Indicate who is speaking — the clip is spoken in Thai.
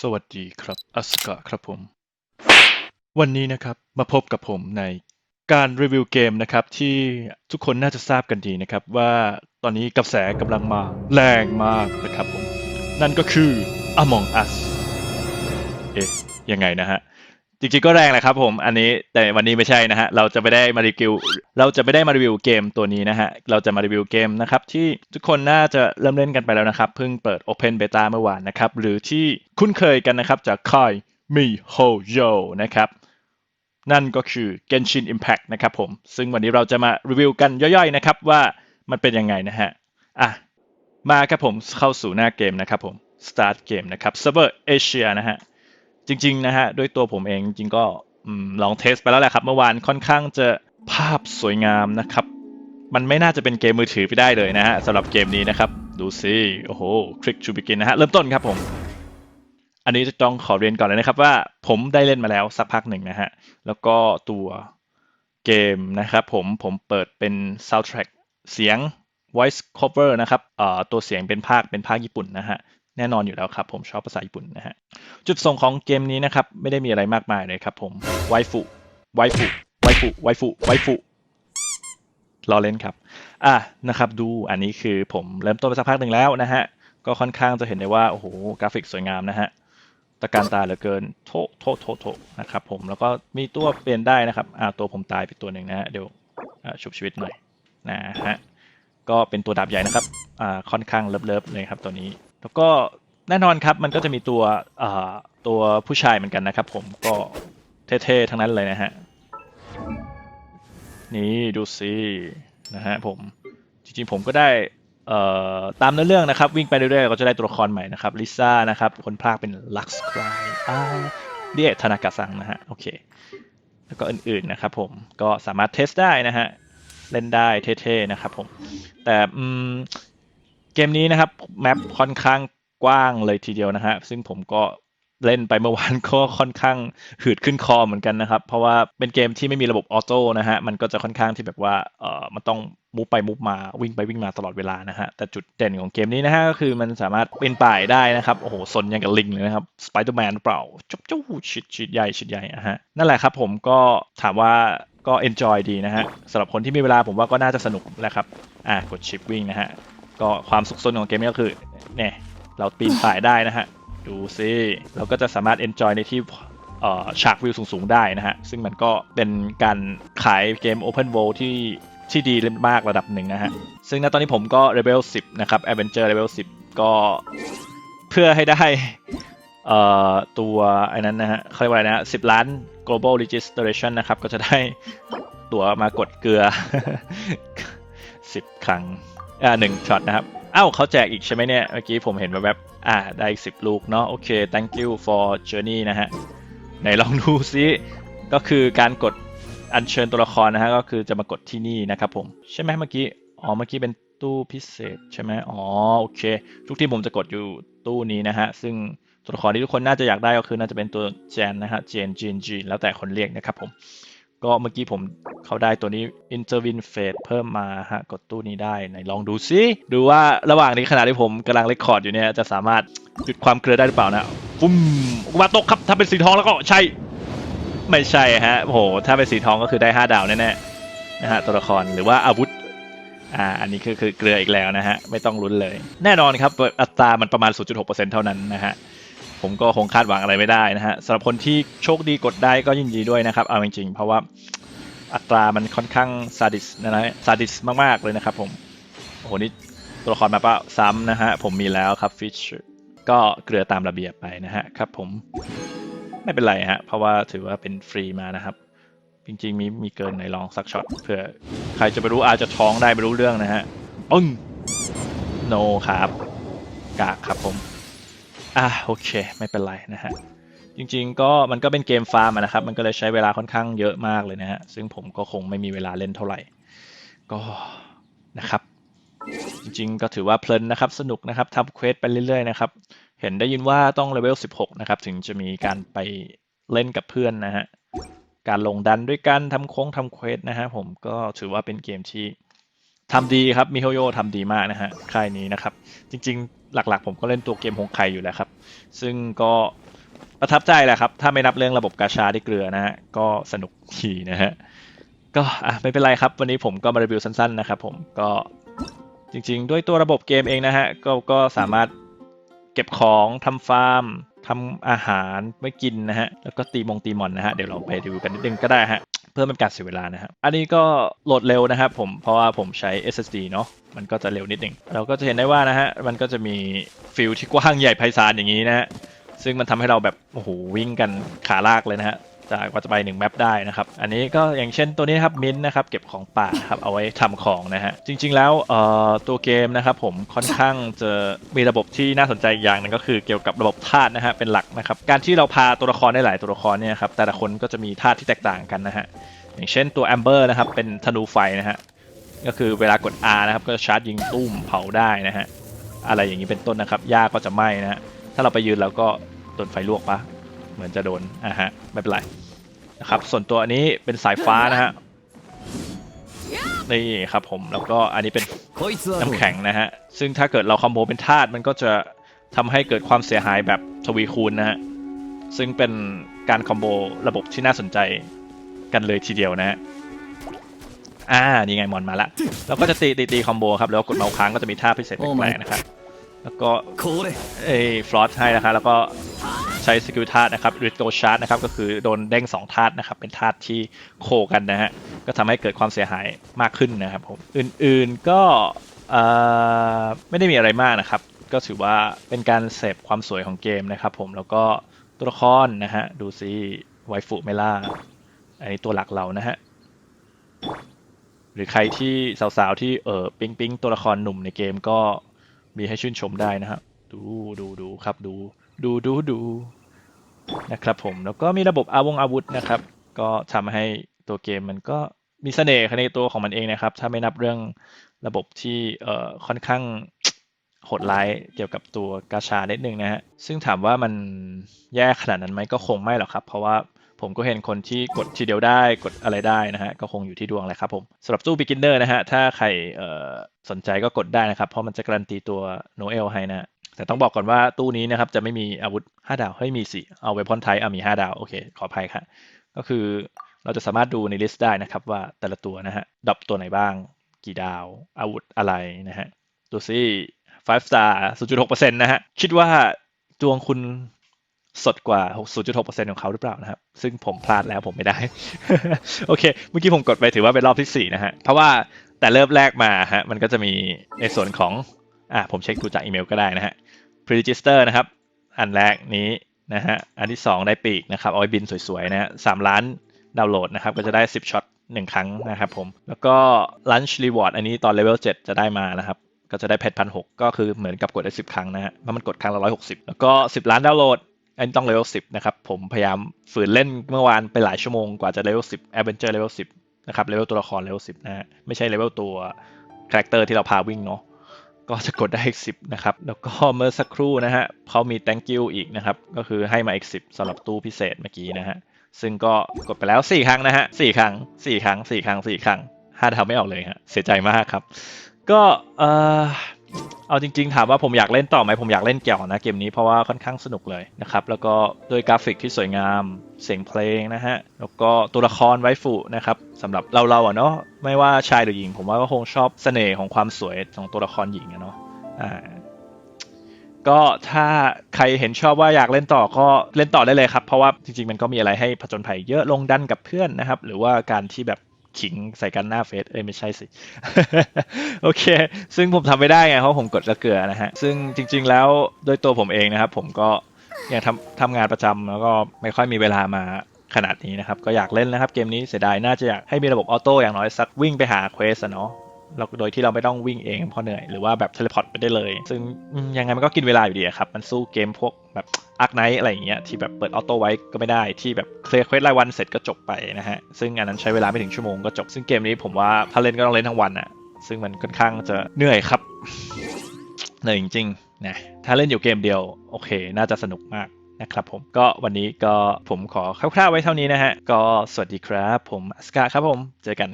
Speaker 1: สวัสดีครับอัสกะครับผม วันนี้นะครับมาพบกับผมในการรีวิวเกมนะครับที่ทุกคนน่าจะทราบกันดีนะครับ ว่าตอนนี้กระแสกำลังมาแรงมากนะครับผม นั่นก็คือ Among Us เอ๊ะยังไงนะฮะ จริงๆก็แรงแหละครับผมอันนี้แต่วันนี้ไม่ใช่นะฮะเราจะไม่ได้มารีวิวเราจะไม่ได้มารีวิวเกมตัวนี้นะฮะเราจะมารีวิวเกมนะครับที่ทุกคนน่าจะเริ่มเล่นกันไปแล้วนะครับเพิ่งเปิด Open Beta เมื่อวานนะครับหรือที่คุ้นเคยกันนะครับจากค่าย MiHoYo นะครับนั่นก็คือ Genshin Impact นะครับผมซึ่งวันนี้เราจะมารีวิวกันย่อยๆนะครับว่ามันเป็นยังไงนะฮะอะมาครับผมเข้าสู่หน้าเกมนะครับผม Start เกมนะครับ Server Asia นะฮะ จริงๆนะฮะด้วยตัวผมเองจริงก็ลองเทสไปแล้วแหละครับ เมื่อวานค่อนข้างจะภาพสวยงามนะครับ มันไม่น่าจะเป็นเกมมือถือไปได้เลยนะฮะสำหรับเกมนี้นะครับ ดูสิโอ้โหคลิกชูบิกินนะฮะเริ่มต้นครับผม อันนี้จะต้องขอเรียนก่อนเลยนะครับว่าผมได้เล่นมาแล้วสักพักหนึ่งนะฮะแล้วก็ตัวเกมนะครับผมผมเปิดเป็น soundtrack เสียง voice cover นะครับเอ่อตัวเสียงเป็นภาคเป็นภาคญี่ปุ่นนะฮะ แน่นอนอยู่แล้วครับผมชอบภาษาญี่ปุ่นนะฮะจุดส่งของเกมนี้นะครับไม่ได้มีอะไรมากมายเลยครับผมไวฟุไวฟุไวฟุไวฟุไวฟุรอเล่นครับอะนะครับดูอันนี้คือผมเริ่มต้นไปสักพักหนึ่งแล้วนะฮะก็ค่อนข้างจะเห็นได้ว่าโอ้โหกราฟิกสวยงามนะฮะตะการตาเหลือเกินโทโทโทโทนะครับผมแล้วก็มีตัวเปลี่ยนได้นะครับอ่าตัวผมตายไปตัวหนึ่งนะฮะเดี๋ยวชุบชีวิตหน่อยนะฮะก็เป็นตัวดาบใหญ่นะครับอ่าค่อนข้างเลิฟๆเลยครับตัวนี้ แล้วก็แน่นอนครับมันก็จะมีตัวตัวผู้ชายเหมือนกันนะครับผมก็เท่ๆทั้งนั้นเลยนะฮะนี่ดูสินะฮะผมจริงๆผมก็ได้ตามเนื้อเรื่องนะครับ วิ่งไปเรื่อยๆก็จะได้ตัวละครใหม่นะครับลิซ่านะครับคนพากเป็นลักซ์ครายอ่าเดียธนากะซังนะฮะโอเคแล้วก็อื่นๆนะครับผมก็สามารถเทสได้นะฮะเล่นได้เท่ๆนะครับผมแต่อืม เกมนี้นะครับแมปค่อนข้างกว้างเลยทีเดียวนะฮะซึ่งผมก็เล่นไปเมื่อวานก็ค่อนข้างหืดขึ้นคอเหมือนกันนะครับ เพราะว่าเป็นเกมที่ไม่มีระบบออโต้นะฮะมันก็จะค่อนข้างที่แบบว่าเอ่อมันต้องมูฟไปมูฟมาวิ่งไปวิ่งมาตลอดเวลานะฮะแต่จุดเด่นของเกมนี้นะฮะก็คือมันสามารถเป็นป่ายได้นะครับโอ้โหซนยังกับลิงเลยนะครับสไปเดอร์แมนหรือเปล่าจุ๊บจุ๊บชิดชิดใหญ่ชิดใหญ่อะฮะนั่นแหละครับผมก็ถามว่าก็ enjoy ดีนะฮะสำหรับคนที่มีเวลาผมว่าก็น่าจะสนุกแหละครับอะกดชิปวิ่งนะฮะ ก็ความสุขสนของเกมนี้ก็คือเนี่ยเราปีนป่ายได้นะฮะ ดูซิเราก็จะสามารถ enjoy ในที่ฉากวิวสูงๆ ได้นะฮะ ซึ่งมันก็เป็นการขายเกม Open World ที่ที่ดีมากระดับหนึ่งนะฮะ ซึ่งณตอนนี้ผมก็ Level 10 นะครับ Adventure Level 10 ก็เพื่อให้ได้ตัวไอ้นั้นนะฮะเขาเรียกว่าอะไรนะฮะ10ล้าน global registration นะครับ ก็จะได้ตั๋วมากดเกลือ 10 ครั้ง อ่าหนึ่งช็อตนะครับอ้าวเขาแจกอีกใช่ไหมเนี่ย เมื่อกี้ผมเห็นแวบๆอ่าได้อีกสิบลูกเนาะโอเค thank you for journey นะฮะไหนลองดูซิก็คือการกดอัญเชิญตัวละครนะฮะก็คือจะมากดที่นี่นะครับผมใช่ไหมเมื่อกี้อ๋อเมื่อกี้เป็นตู้พิเศษใช่ไหมอ๋อโอเค ทุกที่ผมจะกดอยู่ตู้นี้นะฮะซึ่งตัวละครที่ทุกคนน่าจะอยากได้ก็คือน่าจะเป็นตัวแจนนะฮะเจนจีนจีแล้วแต่คนเรียกนะครับผม ก็เมื่อกี้ผมเขาได้ตัวนี้ Intervene Phase เพิ่มมาฮะกดตู้นี้ได้ไหนลองดูซิ ดูว่าระหว่างนี้ขณะที่ผมกำลังเรคคอร์ดอยู่เนี่ยจะสามารถหยุดความเกลือได้หรือเปล่านะฟุ้มมาตกครับถ้าเป็นสีทองแล้วก็ใช่ ไม่ใช่ฮะโอ้โหถ้าเป็นสีทองก็คือได้ 5 ดาวแน่ๆนะฮะตัวละครหรือว่าอาวุธอ่าอันนี้คือคือเกลืออีกแล้วนะฮะไม่ต้องลุ้นเลย แน่นอนครับอัตรามันประมาณ 0.6%เท่านั้นนะฮะ ผมก็คงคาดหวังอะไรไม่ได้นะฮะสำหรับคนที่โชคดีกดได้ก็ยินดีด้วยนะครับ เอาจริงๆ เพราะว่าอัตรามันค่อนข้างซาดิสนะนะซาดิสมากๆเลยนะครับผมโอ้โหนี่ตัวละครมาเปล่าซ้ำนะฮะผมมีแล้วครับฟิชก็เกลือตามระเบียบไปนะฮะครับผมไม่เป็นไรฮะเพราะว่าถือว่าเป็นฟรีมานะครับ จริงๆมีมีเกินไหนลองสักช็อตเผื่อใครจะไปรู้อาจจะท้องได้ไม่รู้เรื่องนะฮะปึ้งโนครับกากครับผม อะโอเค ไม่เป็นไรนะฮะจริงๆก็มันก็เป็นเกมฟาร์มนะครับ มันก็เลยใช้เวลาค่อนข้างเยอะมากเลยนะฮะ ซึ่งผมก็คงไม่มีเวลาเล่นเท่าไหร่ ก็นะครับ จริงๆก็ถือว่าเพลินนะครับ สนุกนะครับทำเควสไปเรื่อยๆนะครับ เห็นได้ยินว่าต้องเลเวล 16 นะครับ ถึงจะมีการไปเล่นกับเพื่อนนะฮะ การลงดันด้วยกันทำโค้งทำเควสนะฮะ ผมก็ถือว่าเป็นเกมที่ ทำดีครับมิโฮโยทำดีมากนะฮะค่ายนี้นะครับ จริงๆ หลักๆ ผมก็เล่นตัวเกมฮงไคอยู่แล้วครับ ซึ่งก็ประทับใจแหละครับ ถ้าไม่นับเรื่องระบบกาชาที่เกลือนะฮะก็สนุกทีนะฮะก็อะไม่เป็นไรครับ วันนี้ผมก็มารีวิวสั้นๆนะครับผมก็จริงๆ ด้วยตัวระบบเกมเองนะฮะก็ก็สามารถเก็บของทำฟาร์มทำอาหารไม่กินนะฮะแล้วก็ตีมงตีมอนนะฮะเดี๋ยวเราไปรีวิวกันนิดนึงก็ได้ฮะ เพื่อเป็นการเสียเวลานะครับ อันนี้ก็โหลดเร็วนะครับผม เพราะว่าผมใช้ SSD เนาะ มันก็จะเร็วนิดหนึ่ง เราก็จะเห็นได้ว่านะฮะ มันก็จะมีฟิลที่กว้างใหญ่ไพศาลอย่างนี้นะฮะ ซึ่งมันทำให้เราแบบ โอ้โห วิ่งกันขาลากเลยนะฮะ จากกว่าจะไปหนึ่งแมปได้นะครับ อันนี้ก็อย่างเช่นตัวนี้ครับมินนะครับเก็บของป่าครับเอาไว้ทำของนะฮะจริง ๆ แล้วเอ่อตัวเกมนะครับผมค่อนข้างจะมีระบบที่น่าสนใจอย่างหนึงก็คือเกี่ยวกับระบบธาตุนะฮะเป็นหลักนะครับการที่เราพาตัวละครได้หลายตัวละครเนี่ยครับแต่ละคนก็จะมีธาตุที่แตกต่างกันนะฮะอย่างเช่นตัวแอมเบอร์นะครับเป็นธนูไฟนะฮะก็คือเวลากด R นะครับก็ชาร์จยิงตุ้มเผาได้นะฮะอะไรอย่างนี้เป็นต้นนะครับหญ้าก็จะไหม้นะฮะถ้าเราไปยืนเราก็โดนไฟลวกปะ เหมือนจะโดนอะฮะไม่เป็นไรนะครับส่วนตัวอันนี้เป็นสายฟ้านะฮะนี่ครับผมแล้วก็อันนี้เป็นน้ำแข็งนะฮะซึ่งถ้าเกิดเราคอมโบเป็นธาตุมันก็จะทำให้เกิดความเสียหายแบบทวีคูณนะฮะซึ่งเป็นการคอมโบระบบที่น่าสนใจกันเลยทีเดียวนะฮะอ่านี่ไงมอนมาละแล้วก็จะตีตีตีคอมโบครับแล้วกดเมาส์ค้างก็จะมีท่าพิเศษแปลกๆนะครับแล้วก็เอ้ฟลอตให้นะครับแล้วก็ ใช้สกิลธาตุนะครับริโตชาร์ดนะครับก็คือโดนเด้งสองธาตุนะครับเป็นธาตุที่โคกันนะฮะก็ทำให้เกิดความเสียหายมากขึ้นนะครับผมอื่นๆก็ไม่ได้มีอะไรมากนะครับ ก็ถือว่าเป็นการเสพความสวยของเกมนะครับผมแล้วก็ตัวละครนะฮะดูซิไวฟูเมล่าอันนี้ตัวหลักเรานะฮะหรือใครที่สาวๆที่เออปิ๊งปิ๊งตัวละครหนุ่มในเกมก็มีให้ชื่นชมได้นะครับดูดูดูครับดู ดูดูดูนะครับผมแล้วก็มีระบบอาวงอาวุธนะครับ ก็ทำให้ตัวเกมมันก็มีเสน่ห์ในตัวของมันเองนะครับ ถ้าไม่นับเรื่องระบบที่เอ่อค่อนข้างโหดร้ายเกี่ยวกับตัวกาชาเนิดนึงนะฮะซึ่งถามว่ามันแย่ขนาดนั้นไหมก็คงไม่หรอกครับ เพราะว่าผมก็เห็นคนที่กดทีเดียวได้กดอะไรได้นะฮะก็คงอยู่ที่ดวงแหละครับผมสำหรับตู้ beginner นะฮะถ้าใครสนใจก็กดได้นะครับ เพราะมันจะการันตีตัวโนเอลให้นะ แต่ต้องบอกก่อนว่าตู้นี้นะครับจะไม่มีอาวุธ 5 ดาวเฮ้มีสิเอาเวพอนไทป์อะมี 5 ดาว โอเค ขออภัยครับก็คือเราจะสามารถดูในลิสต์ได้นะครับว่าแต่ละตัวนะฮะดรอปตัวไหนบ้าง กี่ดาว อาวุธอะไรนะฮะดูสิ5 star 0.6%นะฮะคิดว่าดวงคุณสดกว่า 0.6%ของเขาหรือเปล่านะครับ ซึ่งผมพลาดแล้วผมไม่ได้ โอเค เมื่อกี้ผมกดไปถือว่าเป็นรอบที่ 4 นะฮะ เพราะว่าแต่เริ่มแรกมาฮะ มันก็จะมีในส่วนของ อะผมเช็คดูจากอีเมลก็ได้นะฮะ pre-register นะครับ อันแรกนี้นะฮะ อันที่ 2 ได้ปีกนะครับ เอาไว้บินสวยๆนะฮะสามล้านดาวน์โหลดนะครับ ก็จะได้ 10ช็อตหนึ่งครั้งนะครับผม แล้วก็ lunch reward อันนี้ตอนเลเวล7จะได้มานะครับ ก็จะได้เพชรพันหกก็คือเหมือนกับกดได้สิบครั้งนะฮะเพราะมันกดครั้งละร้อยหกสิบแล้วก็สิบล้านดาวน์โหลด อันนี้ต้องเลเวลสิบนะครับ ผมพยายามฝืนเล่นเมื่อวานไปหลายชั่วโมงกว่าจะเลเวลสิบแอดเวนเจอร์เลเวลสิบนะครับเลเวลตัวละครเลเวลสิบนะฮะ ไม่ใช่เลเวลตัวคาแรคเตอร์ที่เราพาวิ่งเนาะ ก็จะกดได้อีกสิบนะครับ แล้วก็เมื่อสักครู่นะฮะเขามี thank you อีกนะครับ ก็คือให้มาอีกสิบสำหรับตู้พิเศษเมื่อกี้นะฮะ ซึ่งก็กดไปแล้ว 4 ครั้งนะฮะสี่ครั้ง 4 ครั้ง 4 ครั้ง 4 ครั้งห้าทำไม่ออกเลยฮะ เสียใจมากครับ ก็เออ เอาจริงๆ ถามว่าผมอยากเล่นต่อไหมผมอยากเล่นเกี่ยวนะเกมนี้เพราะว่าค่อนข้างสนุกเลยนะครับ แล้วก็ด้วยกราฟิกที่สวยงาม เสียงเพลงนะฮะ แล้วก็ตัวละครไวฟูนะครับสำหรับเราเราๆอะเนาะไม่ว่าชายหรือหญิง ผมว่าก็คงชอบเสน่ห์ของความสวยของตัวละครหญิงอะเนาะอ่าก็ถ้าใครเห็นชอบว่าอยากเล่นต่อก็เล่นต่อได้เลยครับ เพราะว่าจริงๆ มันก็มีอะไรให้ผจญภัยเยอะลงดันกับเพื่อนนะครับ หรือว่าการที่แบบ ขิงใส่กันหน้าเฟซเอ้ยไม่ใช่สิ โอเค ซึ่งผมทำไม่ได้ไงเพราะผมกดกระเกลือนะฮะ ซึ่งจริง ๆ แล้วโดยตัวผมเองนะครับ ผมก็ยังทำทำงานประจำแล้วก็ไม่ค่อยมีเวลามาขนาดนี้นะครับ ก็อยากเล่นนะครับ เกมนี้เสียดายน่าจะอยากให้มีระบบออโต้อย่างน้อยสักวิ่งไปหาเควสเนาะเราโดยที่เราไม่ต้องวิ่งเองเพราะเหนื่อย หรือว่าแบบเทเลพอร์ตไปได้เลย ซึ่งยังไงมันก็กินเวลาอยู่ดีครับ มันสู้เกมพวกแบบ อาร์คไนท์อะไรอย่างเงี้ยที่แบบเปิดออโต้ไว้ก็ไม่ได้ที่แบบเคลียร์เควสรายวันเสร็จก็จบไปนะฮะ ซึ่งอันนั้นใช้เวลาไม่ถึงชั่วโมงก็จบ ซึ่งเกมนี้ผมว่าถ้าเล่นก็ต้องเล่นทั้งวันอะซึ่งมันค่อนข้างจะเหนื่อยครับ เหนื่อยจริงๆนะถ้าเล่นอยู่เกมเดียวโอเค น่าจะสนุกมากนะครับผมก็วันนี้ก็ผมขอคร่าวๆไว้เท่านี้นะฮะ ก็สวัสดีครับ ผมอัสกาครับผมเจอกัน